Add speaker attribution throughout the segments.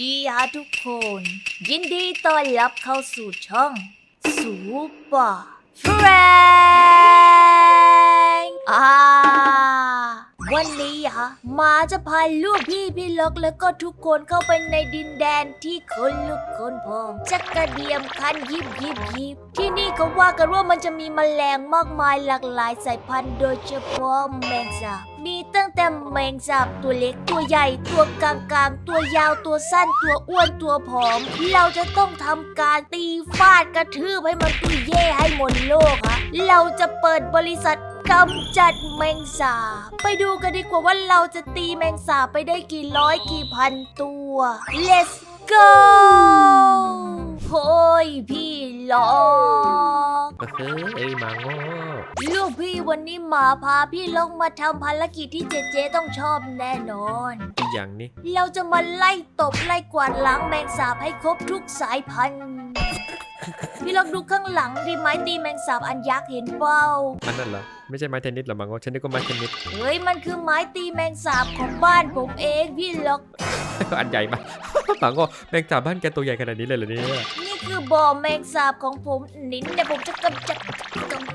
Speaker 1: ดีฮะทุกคน ยินดีต้อนรับเข้าสู่ช่องสูปอร์แฟรงอ่า วันนี้ฮะหมาจะพาลูกพี่พี่ล็อกแล้วก็ทุกคนเข้าไปในดินแดนที่คนลุกคนพองจักกระเดียมคันยิบยิบยิบ ที่นี่เขาว่ากันว่ามันจะมีแมลงมากมายหลากหลายสายพันธุ์โดยเฉพาะแมงสาบ มีตั้งแต่แมงสาบตัวเล็กตัวใหญ่ ตัวกลางกลางตัวยาวตัวสั้นตัวอ้วนตัวผอม เราจะต้องทำการตีฟาดกระทืบให้มันตุยเย่ให้หมดโลกฮะเราจะเปิดบริษัท กำจัดแมงสาบไปดูกันดีกว่าว่าเราจะตีแมงสาบไปได้กี่ร้อยกี่พันตัว let's go โฮ้ยพี่ล็อก
Speaker 2: ก็คือไอ้หมาโง่
Speaker 1: ลูกพี่วันนี้หมาพาพี่ล็อกมาทำภารกิจที่เจเจต้องชอบแน่นอน
Speaker 2: อีกอย่างนี้
Speaker 1: เราจะมาไล่ตบไล่กวาดล้างแมงสาบให้ครบทุกสายพันธุ์ พี่ล็อกดูข้างหลังดิไม้ตีแมงสาบอันยักษ์เห็นเปล่า
Speaker 2: อันนั้นเหรอ ไม่ใช่ไม้เทนนิสเหรอหมาโง่ฉันนึกว่าไม้เทนนิส
Speaker 1: เฮ้ยมันคือไม้ตีแมงสาบของบ้านผมเองพี่ล็อก
Speaker 2: อันใหญ่มากหมาโง่แมงสาบบ้านแกตัวใหญ่ขนาดนี้เลยเหรอเนี่ย
Speaker 1: นี่คือบ่อแมงสาบของผมนินเดี๋ยวผมจะกำจัดกำ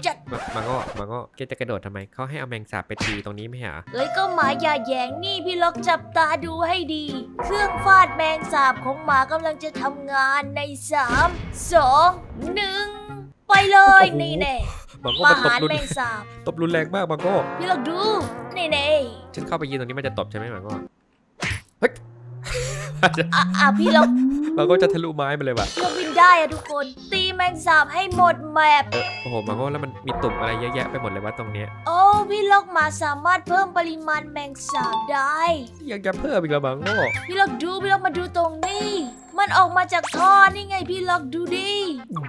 Speaker 1: จัด
Speaker 2: หมาหมาโง่หมาโง่แกจะกระโดดทำไมเขาให้เอาแมงสาบไปตีตรงนี้ไม่ใช่เหรอ
Speaker 1: เอ้ยก็หมาอย่าแหยงนี่พี่ล็อกจับตาดูให้ดี เครื่องฟาดแมงสาบของหมากำลังจะทำงานในสามสองหนึ่งไปเลยนี่แน่
Speaker 2: หมาโง่
Speaker 1: ป
Speaker 2: มันตบ
Speaker 1: หาร
Speaker 2: รุน
Speaker 1: แมงสาบ
Speaker 2: ตบรุนแรงมากหมาโง่
Speaker 1: พี่ล็อกดูนี่แน่
Speaker 2: ฉันเข้าไปยืนตรงนี้มันจะตบใช่ไหมหมาโง่เฮ้ย
Speaker 1: อะอะพี่ล็อก
Speaker 2: หมาโง่จะทะลุไม้มาเลยว่ะ
Speaker 1: พี่ล็อกบิน ได้อะทุกคน ตีแมงสาบให้หมดแมป
Speaker 2: เออโอ้โหหมาโง่แล้วมันมีตุ่มอะไรเยอะแยะไปหมดเลยว่าตรงเนี้ย
Speaker 1: โอ้พี่ล็อกหมาสามารถเพิ่มปริมาณแมงสาบได้
Speaker 2: ยังจะเพิ่มอีกเหรอหมาโง่
Speaker 1: พี่ล็อกดูพี่ล็อกมาดูตรงนี้ มันออกมาจากท่อนี่ไงพี่ล็อกดูดิ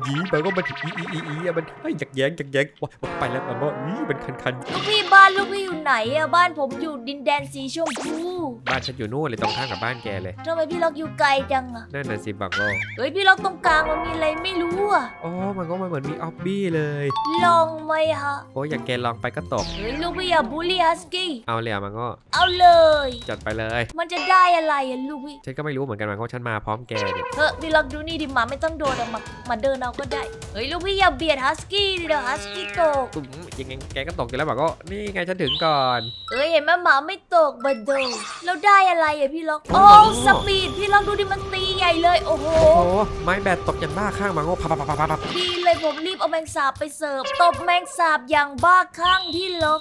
Speaker 2: ยีหมาโง่มันอีอีอีอีอะมันเฮ้ยอยากแย้งอยากแย้งว้ายไปแล้วหมาโง่อีมันคัน
Speaker 1: ลูกพี่บ้านลูกพี่อยู่ไหนอะบ้านผมอยู่ดินแดนสีชมพู
Speaker 2: ๆบ้านฉันอยู่นู่นเลยตรงข้ามกับบ้านแกเลย
Speaker 1: ทำไมพี่ล็อกอยู่ไกลจังอะ
Speaker 2: นั่นน่ะสิหมาโง่
Speaker 1: เฮ้ยพี่ล็อกตรงกลางมันมีอะไรไม่รู้อะ
Speaker 2: อ๋อมันก็มันเหมือนมีออบบี้เลย
Speaker 1: ลองไหมฮะ
Speaker 2: โอ้ยอย่างแกลองไปก็ตก
Speaker 1: เฮ้ยลูกพี่อย่าบูลลี่ฮัสกี้
Speaker 2: เอาเลยอะมันก็
Speaker 1: เอาเลย
Speaker 2: จัดไปเลย
Speaker 1: มันจะได้อะไรอะลูกพี่
Speaker 2: ฉันก็ไม่รู้เหมือนกันมันก็ฉันมาพร้อมแกเนี่ย
Speaker 1: เฮ้ยพี่ล็อกดูนี่ดิหมาไม่ต้องโดดอะมามาเดินเอาก็ได้ เฮ้ยลูกพี่อย่าเบียดฮัสกี้ดิเดี๋ยวฮัสกี้ตก
Speaker 2: ตุ้มยังไงแกก็ตกอยู่แล้วมันก็นี่ไงฉันถึงก่อน
Speaker 1: เอ้ยเห็นไหมหมาไม่ตกบันโดแล้วได้อะไรอะพี่ล็อกโอ้
Speaker 2: โอ้
Speaker 1: สปีดพี่ล็อกดูดิมันตี ใหญ่เลย โอ้โห
Speaker 2: โอ้โหไม้แบตตกอย่างบ้าข้างมันก็พับพับพับพับ
Speaker 1: ดีเลยผมรีบเอาแมงสาบไปเสิร์ฟตบแมงสาบอย่างบ้าคลั่งที่ล็อก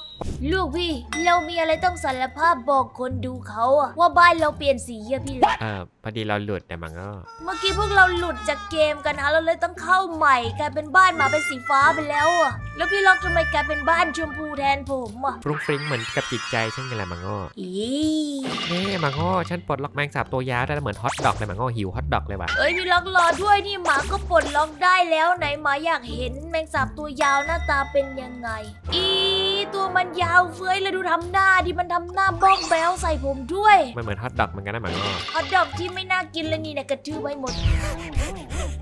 Speaker 1: ลูกพี่ เรามีอะไรต้องสารภาพบอกคนดูเขาอะว่าบ้านเราเปลี่ยนสีอะพี่ล็อก
Speaker 2: เออพอดีเราหลุดแต่มันก็
Speaker 1: เมื่อกี้พวกเราหลุดจากเกมกันนะเราเลยต้องเข้าใหม่กลายเป็นบ้านหมาเป็นสีฟ้าไปแล้วอะแล้วพี่ล็อกทำไมกลายเป็นบ้านชมพูแทนผมอะ
Speaker 2: ฟรุ้งฟริ้งเหมือนกับจิตใจฉันไงแหละมันก็
Speaker 1: อี
Speaker 2: นี่มันก็ฉันปลดล็อกแมงสาบตัวยาวได้แล้วเหมือนฮอตดอกเลยมันก็หิวฮอตดอกเลยว่ะ
Speaker 1: เอ้ยพี่ล็อกรอด้วยนี่หมาก็ปลดล็อกได้แล้วไหนหมาอยากเห็นแมงสาบตัวยาวหน้าตาเป็นยังไงอี ตัวมันยาวเฟ้ยแล้วดูทำหน้าดิมันทำหน้าบ้องแบ๊วใส่ผมด้วย
Speaker 2: มันเหมือนฮอตดอกเหมือนกันนะมันก็
Speaker 1: ฮอตดอกที่ไม่น่ากินเลยนี่นะกระทืบไว้หมด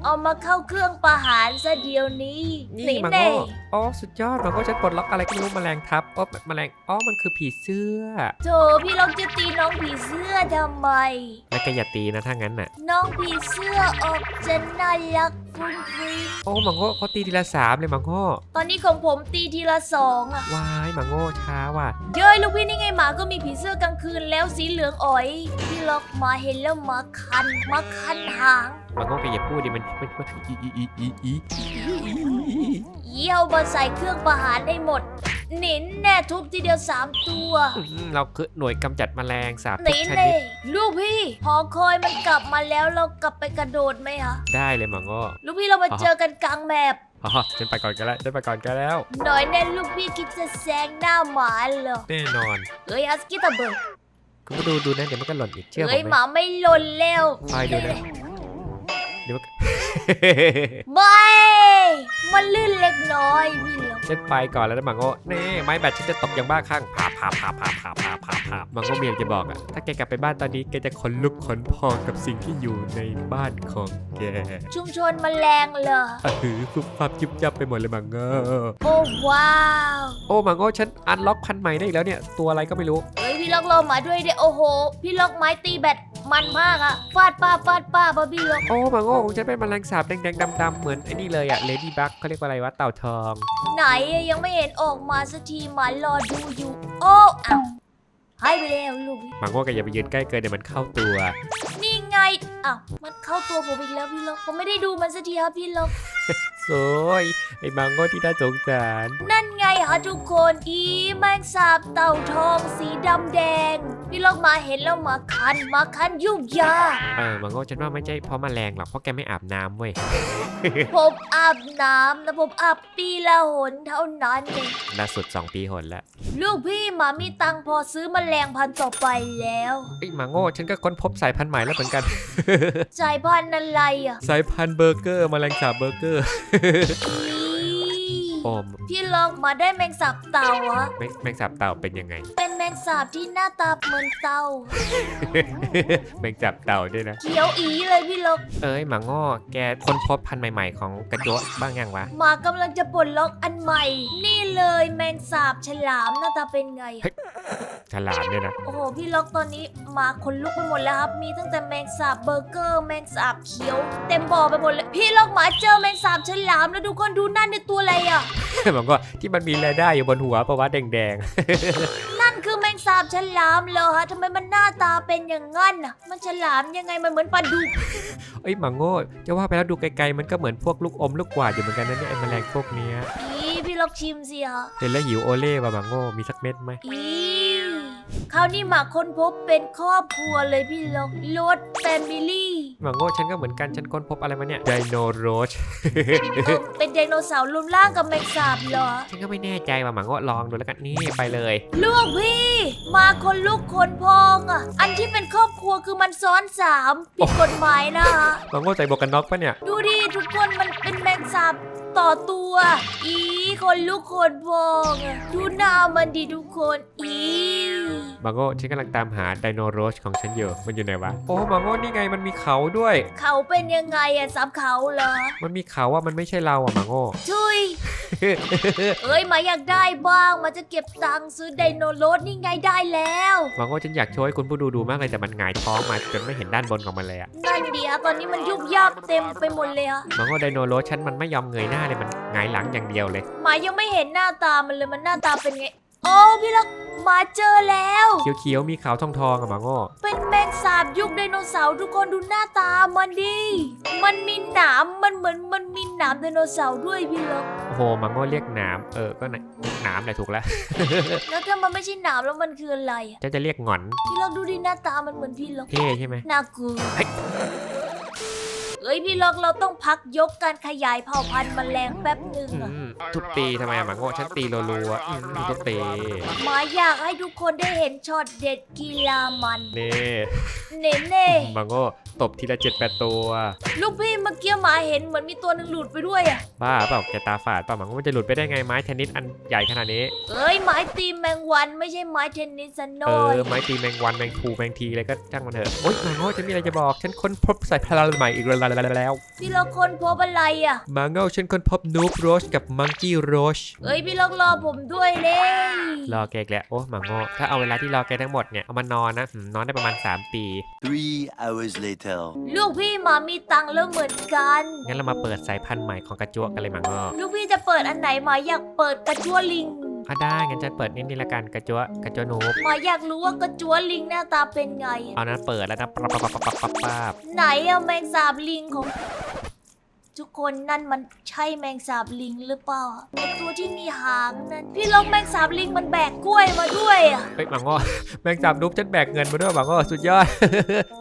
Speaker 1: เอามาเข้าเครื่องประหารซะเดียวนี้
Speaker 2: นี่มัน
Speaker 1: แน่
Speaker 2: ก็อ๋อสุดยอดมันก็ฉันปลดล็อกอะไรก็ไม่รู้แมลงทับอ๋อแมลงอ๋อมันคือผีเสื้อ
Speaker 1: โถพี่ล็อกจะตีน้องผีเสื้อทำไม
Speaker 2: แล้วก็อย่าตีนะถ้างั้นน่ะ
Speaker 1: น้องผีเสื้อออกจะน่ารัก ฟุ้งฟิ้ง
Speaker 2: โอ้มังโง่เขาตีทีละสามเลยมังโง่
Speaker 1: ตอนนี้ของผมตีทีละสองอะ
Speaker 2: วายมังโง่ช้าว่ะ
Speaker 1: เย้ยลูกพี่นี่ไงหมาก็มีผีเสื้อกลางคืนแล้วสีเหลืองอ๋อย พี่ล็อกหมาเห็นแล้วหมาคันหมาคันหาง
Speaker 2: มังโง่แกอย่าพูดดิมันมันมันอีอีอีอีอี
Speaker 1: เยี่ยวมาใส่เครื่องประหารให้หมด หนินแน่ทุบทีเดียวสามตัว
Speaker 2: อืมเราคือหน่วยกำจัดแมลงสาบ
Speaker 1: ห
Speaker 2: ทุ
Speaker 1: นิ
Speaker 2: ก
Speaker 1: น
Speaker 2: ช
Speaker 1: เล
Speaker 2: นิด
Speaker 1: ยลูกพี่หอคอยมันกลับมาแล้วเรากลับไปกระโดดไหมคะ
Speaker 2: ได้เลยมังโง่
Speaker 1: ลูกพี่เรามา
Speaker 2: อ๋อ
Speaker 1: เจอกันกลางแมป
Speaker 2: อ๋อฉันไปก่อนกันแล้วฉันไปก่อนกันแล้ว
Speaker 1: หน่อยแน่ลูกพี่คิดจะแซงหน้าหมาเหรอ
Speaker 2: แน่นอน
Speaker 1: เฮ้ยฮัสกี้ตะเบิก
Speaker 2: คุณก็ดูดูนะเดี๋ยวมันก็หล่นอีกเชื่อผ
Speaker 1: เฮ้ย
Speaker 2: ม
Speaker 1: ห
Speaker 2: ไหม
Speaker 1: มาไม่หลนแล้ว
Speaker 2: คอยดูนะเดี๋ยวมันก็
Speaker 1: ไม่ มันลื่นเล็กน้อยพี่เหลียว
Speaker 2: ฉันไปก่อนแล้วนะมังโง่นี่ไม้แบตฉันจะตกอย่างบ้าข้างพาพาพาพาพาพาพาพามังโง่เมียจะบอกอะถ้าแกกลับไปบ้านตอนนี้แกจะขนลุกขนพองกับสิ่งที่อยู่ในบ้านของแก
Speaker 1: ชุมชนแมลงเหรอ
Speaker 2: อะหือฟุบฟับยุบยับไปหมดเลยมังโง่
Speaker 1: โอ้ว้าว
Speaker 2: โอ้มังโง่ฉันอันล็อกพันใหม่ได้อีกแล้วเนี่ยตัวอะไรก็ไม่รู้
Speaker 1: เฮ้ยพี่ล็อกเราหมาด้วยเดี๋ยโอ้โห พี่ล็อกไม้ตีแบต มันมากอะฟาดป้าฟาดป้าบาร์บี้ล็อก
Speaker 2: โอ้มังโง่ของฉันเป็นแมลงสาบแดงๆดำๆเหมือนไอ้นี่เลยอะเลดี้บักเขาเรียกว่าอะไรวะเต่าทอง
Speaker 1: ไหนอะยังไม่เห็นออกมาสักทีหมารอดูอยู่ โอ้อ้าวหายไปแล้วลูก
Speaker 2: มังโง่ก็อย่าไปยืนใกล้เกินเดี๋ยวมันเข้าตัว
Speaker 1: นี่ไงอ้าวมันเข้าตัวผมอีกแล้วพี่ล็อกผมไม่ได้ดูมันสักทีครับพี่ล็อก
Speaker 2: โอ้ยไอ้มังโง่ที่น่าสงสาร
Speaker 1: นั่นไง ฮะทุกคนอีแมงสาบเต่าทองสีดำแดง พี่ล็อกมาเห็นแล้วมาคันมาคันยุบยา
Speaker 2: เออมังโง่ฉันว่าไม่ใช่เพราะแมลงหรอกเพราะแกไม่อาบน้ำเว้ย
Speaker 1: ผมอาบน้ำแล้วผมอาบปีละหนเท่านั้นเอง
Speaker 2: ล่าสุด 2 ปีหนแล้ว
Speaker 1: ลูกพี่หมามีตังค์พอซื้อแมลงพันธุ์ต่อไปแล้ว
Speaker 2: ไอ้ยมังโง่ฉันก็ค้นพบสายพันธุ์ใหม่แล้วเหมือนกัน
Speaker 1: สายพันธุ์อะไรอะ
Speaker 2: สายพันธุ์เบอร์เกอร์แมลงสาบเบอร์เกอร์
Speaker 1: อี
Speaker 2: โอ้ม
Speaker 1: พี่ลองมาได้แมงสาบเต่าอะ
Speaker 2: แมงแมงสาบเต่าเป็นยังไง
Speaker 1: เป็นแมงสาบที่หน้าตาเหมือนเต่า
Speaker 2: แมงสาบเต่าด้วยนะ
Speaker 1: เขียวอีเลยพี่ลก
Speaker 2: เอ้ยหมาง้อแกค้นพบพันธุ์ใหม่ๆของกระโจวบ้างยังวะ
Speaker 1: หมากำลังจะปลดล็อกอันใหม่ นี่เลยแมงสาบฉลามหน้าตาเป็นไง
Speaker 2: เฮ้ยฉลามเนี่ยนะ
Speaker 1: โอ้โหพี่ล็อกตอนนี้หมาขนลุกไปหมดแล้วครับ มีตั้งแต่แมงสาบเบอร์เกอร์แมงสาบเขียว เต็มบ่อไปหมดเลย พี่ล็อกหมาเจอแมงสาบฉลามแล้วดูคนดูนั่นในตัวอะไรอะ
Speaker 2: หมาง้อที่มันมีรายได้อยู่บนหัวปะวะแดง
Speaker 1: นั่นคือแมงสาบฉลามเหรอฮะทำไมมันหน้าตาเป็นอย่างงั้นน่ะมันฉลามยังไงมันเหมือนปลาดุก
Speaker 2: ๆเอ้ยหมาง้อจะว่าไปแล้วดูไกลๆมันก็เหมือนพวกลูกอมลูกกวาดอยู่เหมือนกันนะเนี่ยไอ้แมลงพวกเนี้ย
Speaker 1: อีพี่ล็อกชิมสิฮะ
Speaker 2: เห็นแล้วหิวโอเล่ว่ะหมาง้อมีสักเม็ดไหม
Speaker 1: อี คราวนี้หมาค้นพบเป็นครอบครัวเลยพี่ล็อกรถแฟมิลี่
Speaker 2: หมาง้อฉันก็เหมือนกันฉันค้นพบอะไรมาเนี่ยไดโนโรช
Speaker 1: เป็นไดโนเสาร์รวมร่างกับแมงสาบเหรอ
Speaker 2: ฉันก็ไม่แน่ใจว่าหมาง้อลองดูแล้วกันนี่ไปเลย
Speaker 1: ลูกพี่ มาคนลูกคนพองอะ อันที่เป็นครอบครัวคือมันซ้อนสามผิดกฎหมายนะฮะ
Speaker 2: หมาง้อใส่หมวกกันน็อกปะเนี่ย
Speaker 1: ดูดิทุกคนมันเป็นแมงสาบต่อตัว อีคนลูกคนพองอะดูหน้ามันดีทุกคนอี
Speaker 2: ห มาง้อฉันกำลังตามหาไดโนโรชของฉันอยู่มันอยู่ไหนวะโอ้หมาง้อนี่ไงมันมีเขาด้วย
Speaker 1: เขาเป็นยังไงอะสามเขาเหรอ
Speaker 2: มันมีเขาว่ามันไม่ใช่เราอะหมาโง่
Speaker 1: ชุย เอ้ยหมาอยากได้บ้างมาจะเก็บตังค์ซื้อไดโนโรดนี่ไงได้แล้ว
Speaker 2: หมาโง่ฉันอยากโชว์ให้คุณผู้ดูดูมากเลยแต่มันหงายท้องมาจนไม่เห็นด้านบนของมันเลยอะ
Speaker 1: นั่นดีฮะตอนนี้มันยุบยับเต็มไปหมดเลยฮะ
Speaker 2: หมาโง่ไดโนโรชฉันมันไม่ยอมเงยหน้าเลยมันหงายหลังอย่างเดียวเลย
Speaker 1: หมายังไม่เห็นหน้าตามันเลยมันหน้าตาเป็นไง โอ้พี่ลักห มาเจอแล้ว
Speaker 2: เขียวๆ มีขาวทองๆอะหมาโง่
Speaker 1: เป็นแมงสาบยุคไดโนเสาร์ทุกคนดูหน้าตามันดิ มันมีหนาม มันเหมือนมันมีหนามไดโนเสาร์ด้วยพี่ลัก
Speaker 2: โอ้โหหมาโง่เรียกหนาม เออ ก็นะหนามแหละถูกแล้ว
Speaker 1: แล้วถ้ามันไม่ใช่หนามแล้วมันคืออะไรอะ
Speaker 2: ฉันจะเรียกหงอน
Speaker 1: พี่ลักดูดิหน้าตามันเหมือนพี่ลัก
Speaker 2: เท่ใช่ไหม
Speaker 1: น่ากลัว เอ้ยพี่ล็อกเราต้องพักยกการขยายเผ่าพันธุ์แมลงแป๊บหนึ่ง
Speaker 2: อื
Speaker 1: อะ
Speaker 2: มทุบตีทำไมอะหมาโง่ฉันตีรัวๆอืมทุบตี
Speaker 1: หมาอยากให้ทุกคนได้เห็นช็อตเด็ดกีฬามัน
Speaker 2: นี่
Speaker 1: เน่เน่
Speaker 2: หมาโง่ตบทีละเจ็ดแปดตัว
Speaker 1: ลูกพี่เมื่อกี้หมาเห็นเหมือนมีตัวหนึงหลุดไปด้วยอะ
Speaker 2: บ้าเปล่าแกตาฝาดเปล่าหมาโง่มันจะหลุดไปได้ไงไม้เทนนิสอันใหญ่ขนาดนี้
Speaker 1: เอ้ยไม้ตีแมงวันไม่ใช่ไม้เทนนิสซะห
Speaker 2: เอ
Speaker 3: น่อย
Speaker 2: อไม้ตีแมงวันแมงภูแมงทีอะไรก็จ้างมันเถอะโอ๊ยหมาโง่ฉันมีอะไรจะบอก ฉันค้นพบสายพันธุ์ใหม่อีกแล้ว
Speaker 1: พี่ล็อกคนพบอะไรอะ
Speaker 2: หมาโง่ฉันค้นพบนูบโรชกับมังกี้โรช
Speaker 1: เอ้ยพี่ล็อกรอผมด้วยเลย
Speaker 2: รอแกอีกแล้วโอ้หมาโง่ถ้าเอาเวลาที่รอแกทั้งหมดเนี่ยเอามานอนนะหืมนอนได้ประมาณ 3 ปี
Speaker 4: Three hours later.
Speaker 1: ลูกพี่หมามีตังค์แล้วเหมือนกัน
Speaker 2: งั้นเรามาเปิดสายพันธุ์ใหม่ของกระจัวกันเลยหมาโง่
Speaker 1: ลูกพี่จะเปิดอันไหนหมาอยากเปิดกระจัวลิง
Speaker 2: อะได้งั้นฉันเปิดนี่นี่ละกันกระจัวกระจัวนูบ
Speaker 1: หมาอยากรู้ว่ากระจัวลิงหน้าตาเป็นไง
Speaker 2: เอานั้นเปิดแล้วนะปั๊บปั๊บปั๊บปั๊บปั๊บปั๊บ
Speaker 1: ไหนอะแมงสาบลิงของ ทุกคนนั่นมันใช่แมงสาบลิงหรือเปล่าไอตัวที่มีหางนั่นพี่ลองแมงสาบลิงมันแบกกล้วยมาด้วยอะ
Speaker 2: เฮ้ยหมาโง่แมงสาบนูบฉันแบกเงินมาด้วยหมาโง่สุดยอด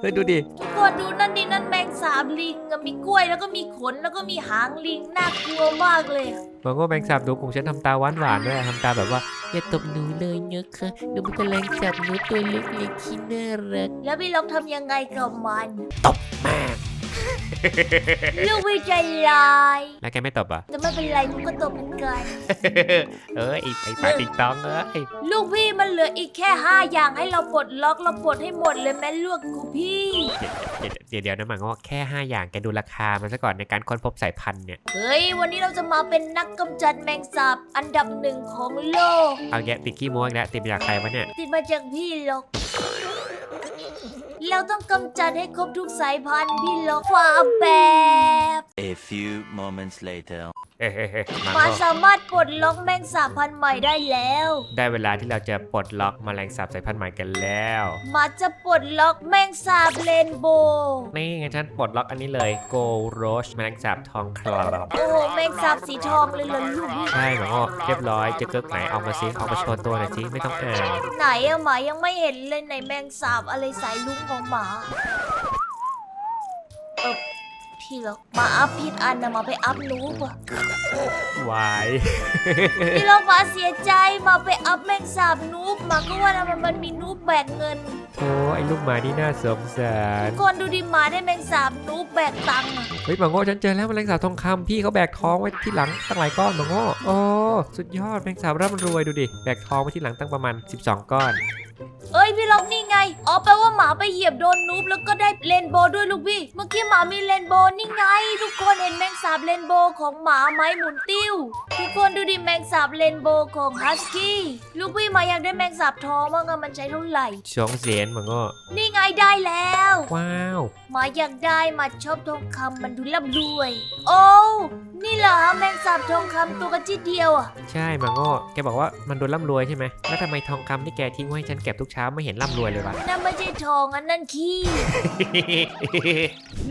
Speaker 2: เฮ้ยดูดิ
Speaker 1: ทุกคนดูนั่นดินั่นแมงสาบลิงอะมีกล้วยแล้วก็มีขนแล้วก็มีหางลิงน่ากลัวมากเลยอะ
Speaker 2: หมาโง่แมงสาบนูบของฉันทำตาหวานหวานๆด้วยอะทำตาแบบว่า
Speaker 5: อย่าตบหนูเลยนะคะหนูเป็นกำลังจับหนูตัวเล็กๆที่น่ารัก
Speaker 1: แล้วพี่ลองทำยังไงกับมัน
Speaker 2: แม่ง
Speaker 1: ลูกพี่ใจลาย
Speaker 2: แล้วแกไม่ตบอะ
Speaker 1: แต่ไม่เป็นไรลูกก็ตบเหมือนกัน
Speaker 2: เอ้ยไอ้ไอ้ปลาติ๊งตองเอ้ย
Speaker 1: ลูกพี่มันเหลืออีกแค่ห้าอย่างให้เราปลดล็อกเราปลดให้หมดเลยแม่ลูกกูพี่
Speaker 2: เดี๋ยวเดี๋ยวเดี๋ยวนะหมาโง่แค่ 5 อย่างแกดูราคามันซะก่อนในการค้นพบสายพันธุ์เนี่ย
Speaker 1: เฮ้ย วันนี้เราจะมาเป็นนักกำจัดแมงสาบอันดับหนึ่งของโลก
Speaker 2: เอาแกะติดขี้โม้อีกแล้วติดมาจากใครวะเนี่ย
Speaker 1: ติดมาจากพี่หรอก เราต้องกำจัดให้ครบทุกสายพันธุ์พี่ล็อกฟ้าแบบ
Speaker 4: A few moments later.
Speaker 2: เฮ้เฮ้
Speaker 1: ห
Speaker 2: มั
Speaker 1: มาง
Speaker 2: ก็
Speaker 1: สามารถปลดล็อกแมงสาบพันธุ์ใหม่ได้แล้ว
Speaker 2: ได้เวลาที่เราจะปลดล็อกแมลงสาบสายพันธุ์ใหม่กันแล้ว
Speaker 1: หมาจะปลดล็อกแมงสาบเรนโบว์
Speaker 2: นี่ไงฉันปลดล็อกอันนี้เลย Go Roach แมลงสาบทองคลา
Speaker 1: โอ้โหแมงสาบสีทองเลยเหรอลูกพี่
Speaker 2: ใช่หมอก็เรียบร้อยเจะเกิกไหนเอามาซิเอามาโชว์ตัวหน่อยสิไม่ต้องอาย
Speaker 1: ไหนอะหมายังไม่เห็นเลยในแมงสาบอะไรสายลุ้งของหมาเออ พี่ล็อกหมาอัพผิดอันนะหมาไปอัพนูบอะ
Speaker 2: วาย
Speaker 1: พี่ล็อกหมาเสียใจหมาไปอัพแมงสาบนูบหมาก็ว่ามันมันมีนูบแบกเงิน
Speaker 2: โธ่ไอ้ลูกหมานี่น่าสงสาร
Speaker 1: คนดูดิหมาได้แมงสาบนูบแบกตังค์อะ
Speaker 2: เฮ้ยหมาโง่ฉันเจอแล้วแมลงสาบทองคำพี่เขาแบกทองไว้ที่หลังตั้งหลายก้อนหมาโง่โอ้สุดยอดแมลงสาบร่ำรวยดูดิแบกทองไว้ที่หลังตั้งประมาณ 12 ก้อน
Speaker 1: เอ้ยพี่ล็อกนี่ ไง อ๋อแปลว่าหมาไปเหยียบโดนนูบแล้วก็ได้เรนโบว์ด้วยลูกพี่ เมื่อกี้หมามีเรนโบว์นี่ไง ทุกคนเห็นแมงสาบเรนโบว์ของหมาไหมหมุนติ้ว ทุกคนดูดิแมงสาบเรนโบว์ของฮัสกี้ลูกพี่หมาอยากได้แมงสาบทองว่างอะมันใช้เท่าไหร่
Speaker 2: สองเสียนหมาโง่
Speaker 1: นี่ไงได้แล้ว
Speaker 2: ว้าว
Speaker 1: หมาอยากได้หมาชอบทองคำมันดูร่ำรวย โอ้วนี่เหรอแมงสาบทองคำตัวกระจิตเดียวอะ
Speaker 2: ใช่หมาโง่แกบอกว่ามันโดนร่ำรวยใช่ไหมแล้วทำไมทองคำที่แกทิ้งไว้ให้ฉันเก็บทุกเช้าไม่เห็นร่ำรวยเลยวะ
Speaker 1: นั่นไม่ใช่ทองอันนั่นขี้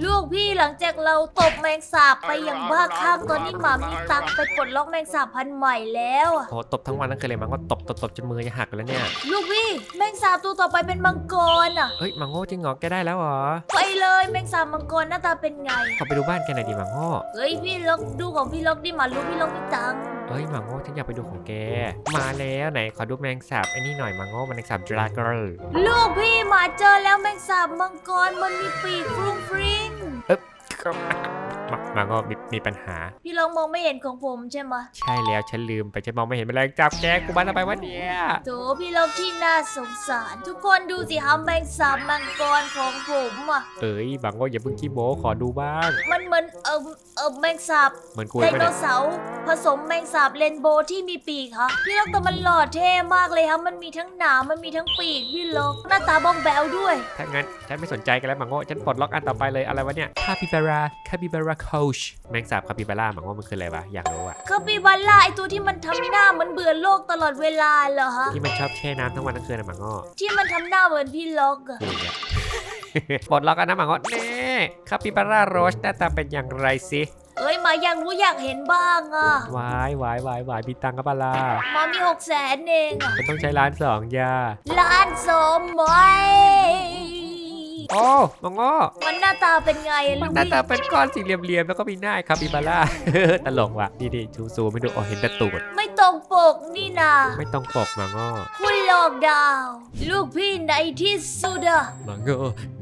Speaker 1: ลูกพี่หลังจากเราตบแมงสาบไปอย่างบ้าคลั่งตอนนี้หมามีตังค์ไปปลดล็อกแมงสาบพันธุ์ใหม่แล้วอะ
Speaker 2: โอ้ตบทั้งวันทั้งคืนเลยหมาโง่ตบตบตบจนมือจะหักแล้วเนี่ย
Speaker 1: ลูกพี่แมงสาบตัวต่อไปเป็นมังกรอะ
Speaker 2: เฮ้ยหมาโง่จริงเหรอแกได้แล้วเหรอ
Speaker 1: ไปเลยแมงสาบมังกรหน้าตาเป็นไง
Speaker 2: ขอไปดูบ้านแกหน่อยดิหมาโง่
Speaker 1: เฮ้ยพี่ล็อกดูของพี่ล็อกดิหมาลูกพี่ล็อกมีตังค์
Speaker 2: เอ้ยหมาโง่ฉันอยากไปดูของแก มาแล้วไหนขอดูแมลงสาบไอ้นี่หน่อยหมาโง่แมลงสาบดราก้อน
Speaker 1: ลูกพี่หมาเจอแล้วแมงสาบมังกรมันมีปีกฟรุ้งฟริ้ง
Speaker 2: มาหมาโง่มีมีปัญหา
Speaker 1: พี่ล็อกมองไม่เห็นของผมใช่ไหม
Speaker 2: ใช่แล้วฉันลืมไปฉันมองไม่เห็นแมลงจับแกกูบ้านอะไรวะเนี่ย
Speaker 1: โถพี่ล็อกที่น่าสงสาร ทุกคนดูสิฮะแมงสาบมังกรของผมอะ
Speaker 2: เอ้ยหมาโง่อย่าเพิ่งขี้โม้ขอดูบ้าง
Speaker 1: มันเหมือนเออเออแมงสาบ
Speaker 2: เหมือนกู
Speaker 1: ได
Speaker 2: ปะ
Speaker 1: โน
Speaker 2: เนี่ย
Speaker 1: เสาร์ผสมแมงสาบเรนโบว์ที่มีปีกค่ะพี่ล็อกแต่มันหล่อเท่มากเลยครับมันมีทั้งหนามมันมีทั้งปีกพี่ล็อกหน้าตาบ้องแบวด้วย
Speaker 2: ถ้างั้นฉันไม่สนใจกันแล้วหมาโง่ฉันปลดล็อกอันต่อไปเลยอะไรวะเนี่ยคาปิบาราคาปิบาราโคชแมงสาบคาปิบาร่าหมาโง่มันคืออะไรวะ อยากรู้อะ
Speaker 1: คาปิบาร่าไอตัวที่มันทำหน้าเหมือนเบื่อโลกตลอดเวลาเหรอฮะ
Speaker 2: ที่มันชอบแช่น้ำทั้งวันทั้งคืนอะหมาโง่
Speaker 1: ที่มันทำหน้าเหมือนพี่ล็อกอะ
Speaker 2: กูเนี่ยปลดล็อกกันนะหมาโง่เน่คาปิบาร่าโรสหน้าตาเป็นอย่างไรสิ
Speaker 1: เอ้ยหมาอยากรู้อยากเห็นบ้างอะ
Speaker 2: วายวายวายวายมีตังค์กับปะลา
Speaker 1: หมามีหกแสนเองอะ
Speaker 2: มันต้องใช้ล้านสองยา
Speaker 1: ล้านสมไว้
Speaker 2: โอ้หมาโง่
Speaker 1: มันหน้าตาเป็นไงอะ
Speaker 2: มั
Speaker 1: ลู
Speaker 2: น
Speaker 1: ก
Speaker 2: หน้า
Speaker 1: พี่
Speaker 2: ตาเป็นก้อนสี่เหลี่ยมๆแล้วก็มีหน้าคาปิบาร่า ตลกว่ะนี่ดิชูซูไม่ดูอ๋อเห็นแต่ตูด
Speaker 1: ไม่ตรงปกนี่นา
Speaker 2: ไม่ต้องปกหมาโง่
Speaker 1: คุณหลอกดาว ลูกพี่ในที่สุดอะ
Speaker 2: หมาโง่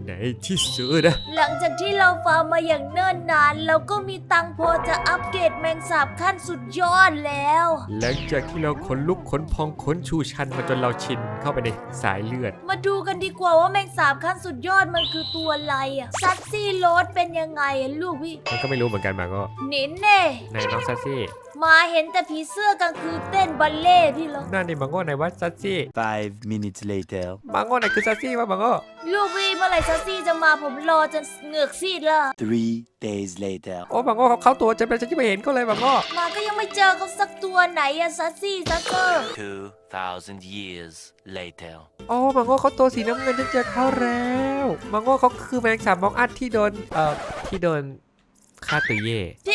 Speaker 2: ในที่สุดอะ
Speaker 1: หลังจากที่เราฟาร์มมาอย่างเนิ่นนาน เราก็มีตังค์พอจะอัปเกรดแมงสาบขั้นสุดยอดแล้ว
Speaker 2: หลังจากที่เราขนลุกขนพองขนชูชันมาจนเราชินเข้าไปในสายเลือด
Speaker 1: มาดูกันดีกว่าว่าแมงสาบขั้นสุดยอดมันคือตัวอะไรอะซัตซี่โรสเป็นยังไงอะลูกพี่
Speaker 2: มันก็ไม่รู้เหมือนกันหมาโง่
Speaker 1: หนินเน่
Speaker 2: ในน้องซัสซี่
Speaker 1: มาเห็นแต่ผีเสื้อกลางคืนเต้นบัลเล่ต์พี่เหรอ
Speaker 2: นั่นนี่หมาโง่ไหนว่าซัสซี่
Speaker 4: Five minutes later.
Speaker 2: หมาโง่ไหนคือซัสซี่วะหมาโง่
Speaker 1: ลูกพี่เมื่อไหร่ซัตซี่จะมาผมรอจนเหงือกซีดและ
Speaker 4: Three days later.
Speaker 2: โอ้หมาโง่เขาเข้าตัวจะเป็นฉันจะไม่เห็นเขาเลยหมาโง่
Speaker 1: มาก็ยังไม่เจอเขาสักตัวไหนอะซัตซี่ซักเกอร์
Speaker 4: Two thousand years later.
Speaker 2: โอ้หมาโง่เขาตัวสีน้ำเงินฉันเจอเขาแล้วหมาโง่เขาคือแมงสาบมองอัดที่โดนเอ่อที่โดนฆ่าตุยเย่
Speaker 1: พี่ลอง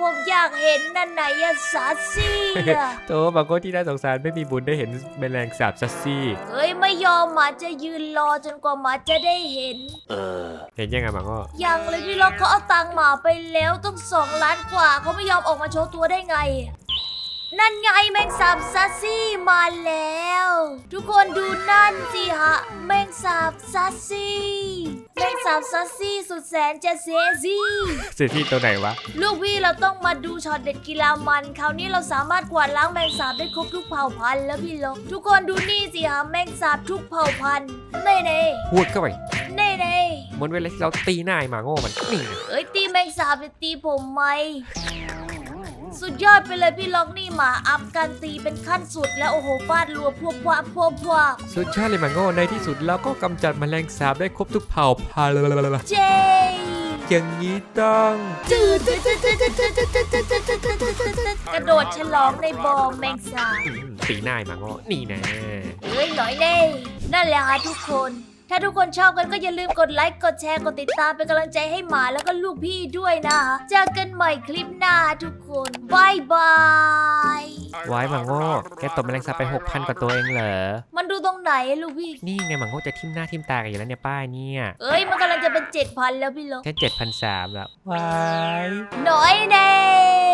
Speaker 1: ผมอยากเห็นนั่นไหนอะซัตซี่อะ
Speaker 2: โตหมาโง่ที่น่าสงสารไม่มีบุญได้เห็นแมลงสาบซัสซี่
Speaker 1: เฮ้ยไม่ยอมหมาจะยืนรอจนกว่าหมาจะได้เห็น
Speaker 4: Uh.
Speaker 2: เห็นยังไงหมาโง่
Speaker 1: ยังเลยพี่ล็อกเขาเอาตังค์หมาไปแล้วต้องสองล้านกว่าเขาไม่ยอมออกมาโชว์ตัวได้ไง นั่นไงแมงสาบซัสซี่มาแล้ว ทุกคนดูนั่นสิฮะแมงสาบซัสซี่แมงสาบซัสซี่สุดแสนจะเซซี่
Speaker 2: สื่อที่ตัวไหนวะ
Speaker 1: ลูกพี่เราต้องมาดูช็อตเด็ดกีฬามัน คราวนี้เราสามารถกวาดล้างแมงสาบได้ครบทุกเผ่าพันธุ์แล้วพี่ล็อกทุกคนดูนี่สิฮะแมงสาบทุกเผ่าพันธุ์เน่เน่
Speaker 2: พูดเข้าไป
Speaker 1: เน่เน่
Speaker 2: เหมือนเวลาที่เราตีหน้าไอ้หมาโง่มันนี่ไง
Speaker 1: เอ้ยตีแมงสาบจะตีผมไหม สุดยอดไปเลยพี่ล็อกนี่หมาอัพการตีเป็นขั้นสุดแล้วโอ้โหฟาดรัวพวกพวกพวกพวก
Speaker 2: สุดยอดเลยมังโง่ในที่สุดเราก็กำจัดแมลงสาบได้ครบทุกเผ่าพันธุ์
Speaker 1: เจ
Speaker 2: อย่างนี้ต้อง
Speaker 1: จืดจืดจืดจืดจืดจืดจืดจืดจืดจืดจืดจืดกระโดดฉลองในบ่อแมงสาบ
Speaker 2: ตีหน้าไอ้มังโง่นี่นะ
Speaker 1: เอ้ยหน่อยเน่นั่นแหละค่ะทุกคน ถ้าทุกคนชอบกันก็อย่าลืมกดไลค์ กดแชร์ กดติดตามเป็นกำลังใจให้หมาแล้วก็ลูกพี่ด้วยนะ เจอกันใหม่คลิปหน้าทุกคนบายบาย
Speaker 2: ไว้มังโง่แกตบแมลงสาบไปหกพันกว่าตัวเองเหรอ
Speaker 1: มันดูตรงไหนอะลูกพี่
Speaker 2: นี่ไงมังโง่จะทิ่มหน้าทิ่มตากันอยู่แล้วเนี่ยป้ายเนี่ย
Speaker 1: เอ้ยมันกำลังจะเป็นเจ็ดพันแล้วพี่ลก
Speaker 2: แค่เจ็ดพันสามแล้วว้าย
Speaker 1: หน่อยเน่